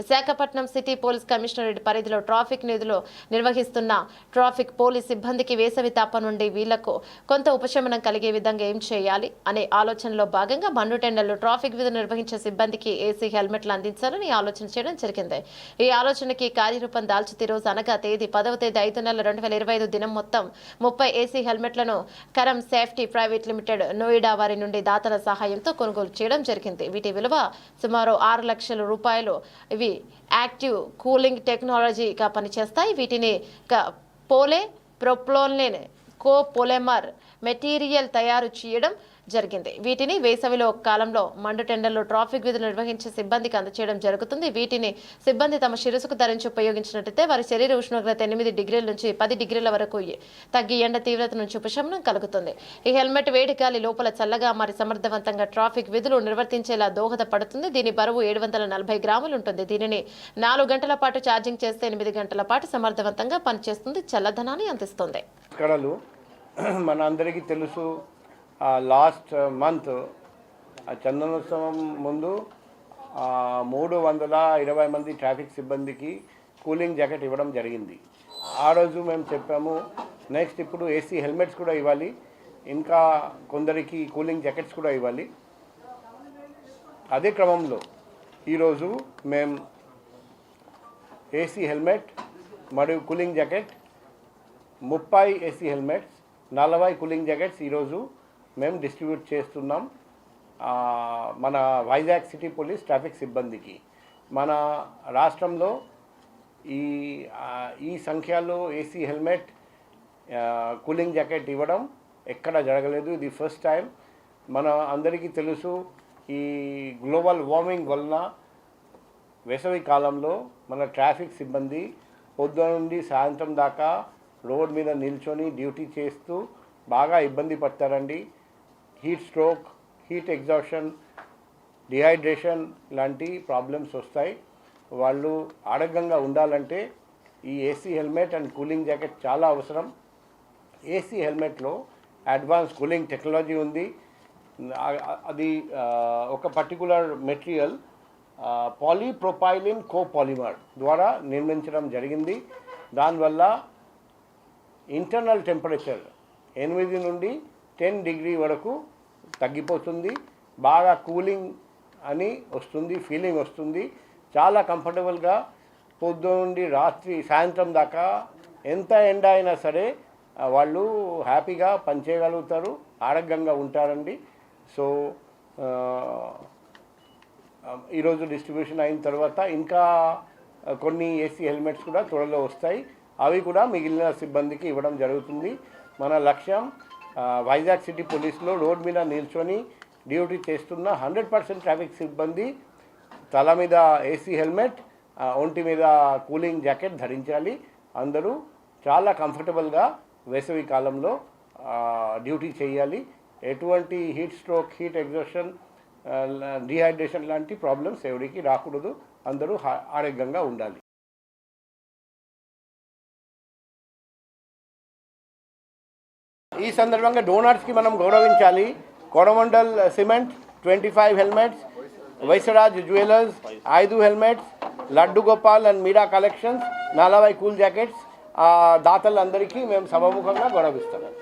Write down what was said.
Visakhapatnam city police commissionerate పరిధిలో traffic నిధులు నిర్వహిస్తున్న ట్రాఫిక్ పోలీస్ సిబ్బందికి వేసవి తాప నుండి వీళ్ళకు కొంత ఉపశమనం కలిగే విధంగా ఏం చేయాలి అనే ఆలోచనలో భాగంగా మండుటెండల్లో ట్రాఫిక్ విధులు నిర్వహించే సిబ్బందికి ఏసీ హెల్మెట్లు అందించాలని ఆలోచన చేయడం జరిగింది. ఈ ఆలోచనకి కార్యరూపం దాల్చితే రోజు అనగా తేదీ పదవ తేదీ ఐదు నెలల రెండు వేల ఇరవై ఐదు దినం మొత్తం ముప్పై ఏసీ హెల్మెట్లను కరం సేఫ్టీ ప్రైవేట్ లిమిటెడ్ నోయిడా వారి నుండి దాతల సహాయంతో కొనుగోలు చేయడం జరిగింది. వీటి విలువ సుమారు ఆరు లక్షల రూపాయలు. ఇవి యాక్టివ్ కూలింగ్ టెక్నాలజీగా పనిచేస్తాయి. వీటిని పోలే ప్రొప్లోనిన్ కోపోలెమర్ మెటీరియల్ తయారు చేయడం జరిగింది. వీటిని వేసవిలో కాలంలో మండుటెండల్లో ట్రాఫిక్ విధులు నిర్వహించే సిబ్బందికి అందచేయడం జరుగుతుంది. వీటిని సిబ్బంది తమ శిరసుకు ధరించి ఉపయోగించినట్లయితే వారి శరీర ఉష్ణోగ్రత ఎనిమిది డిగ్రీల నుంచి పది డిగ్రీల వరకు తగ్గి ఎండ తీవ్రత నుంచి ఉపశమనం కలుగుతుంది. ఈ హెల్మెట్ వేడి గాలి లోపల చల్లగా మరి సమర్థవంతంగా ట్రాఫిక్ విధులు నిర్వర్తించేలా దోహదపడుతుంది దీని బరువు ఏడు వందల నలభై గ్రాములు ఉంటుంది. దీనిని నాలుగు గంటల పాటు ఛార్జింగ్ చేస్తే ఎనిమిది గంటల పాటు సమర్థవంతంగా పనిచేస్తుంది. చల్లదనాన్ని అందిస్తుంది. మన అందరికీ తెలుసు లాస్ట్ మంత్ చందనోత్సవం ముందు మూడు వందల ఇరవై మంది ట్రాఫిక్ సిబ్బందికి కూలింగ్ జాకెట్ ఇవ్వడం జరిగింది. ఆ రోజు మేము చెప్పాము నెక్స్ట్ ఇప్పుడు ఏసీ హెల్మెట్స్ కూడా ఇవ్వాలి ఇంకా కొందరికి కూలింగ్ జాకెట్స్ కూడా ఇవ్వాలి. అదే క్రమంలో ఈరోజు మేము ఏసీ హెల్మెట్ మరియు కూలింగ్ జాకెట్ ముప్పై ఏసీ హెల్మెట్స్ నలభై కూలింగ్ జాకెట్స్ ఈరోజు మేము డిస్ట్రిబ్యూట్ చేస్తున్నాం మన వైజాగ్ సిటీ పోలీస్ ట్రాఫిక్ సిబ్బందికి. మన రాష్ట్రంలో ఈ ఈ సంఖ్యలో ఏసీ హెల్మెట్ కూలింగ్ జాకెట్ ఇవ్వడం ఎక్కడ జరగలేదు. ఇది ఫస్ట్ టైం. మన అందరికీ తెలుసు ఈ గ్లోబల్ వార్మింగ్ వలన వేసవి కాలంలో మన ట్రాఫిక్ సిబ్బంది పొద్దున నుండి సాయంత్రం దాకా రోడ్ మీద నిల్చొని డ్యూటీ చేస్తూ బాగా ఇబ్బంది పడతారండి. Heat stroke heat exhaustion dehydration లాంటి ప్రాబ్లమ్స్ వస్తాయి. వాళ్ళు ఆరోగ్యంగా ఉండాలంటే ఈ AC helmet and cooling jacket చాలా అవసరం. ఏసీ హెల్మెట్లో అడ్వాన్స్ కూలింగ్ టెక్నాలజీ ఉంది. అది ఒక పర్టికులర్ మెటీరియల్ పాలీప్రొపైలిన్ కోపాలిమర్ ద్వారా నిర్మించడం జరిగింది. దానివల్ల ఇంటర్నల్ టెంపరేచర్ ఎనిమిది నుండి టెన్ డిగ్రీ వరకు తగ్గిపోతుంది. బాగా కూలింగ్ అని వస్తుంది ఫీలింగ్ వస్తుంది. చాలా కంఫర్టబుల్గా పొద్దు నుండి రాత్రి సాయంత్రం దాకా ఎంత ఎండ అయినా సరే వాళ్ళు హ్యాపీగా పనిచేయగలుగుతారు ఆరోగ్యంగా ఉంటారండి. సో ఈరోజు డిస్ట్రిబ్యూషన్ అయిన తర్వాత ఇంకా కొన్ని ఏసీ హెల్మెట్స్ కూడా త్వరలో వస్తాయి. అవి కూడా మిగిలిన సిబ్బందికి ఇవ్వడం జరుగుతుంది. మన లక్ష్యం వైజాగ్ సిటీ పోలీసులో రోడ్ మీద నిల్చొని డ్యూటీ చేస్తున్న హండ్రెడ్ పర్సెంట్ ట్రాఫిక్ సిబ్బంది తల మీద ఏసీ హెల్మెట్ ఒంటి మీద కూలింగ్ జాకెట్ ధరించాలి. అందరూ చాలా కంఫర్టబుల్గా వేసవి కాలంలో డ్యూటీ చేయాలి. ఎటువంటి heat stroke heat exhaustion dehydration లాంటి ప్రాబ్లమ్స్ ఎవరికి రాకూడదు. అందరూ ఆరోగ్యంగా ఉండాలి. ఈ సందర్భంగా డోనర్స్కి మనం గౌరవించాలి. Coromandel cement twenty five helmets Vysaraj jewellers ఐదు హెల్మెట్స్ లడ్డు గోపాల్ అండ్ మీరా కలెక్షన్స్ నలభై కూల్ జాకెట్స్ దాతలందరికీ మేము సభముఖంగా గౌరవిస్తున్నాం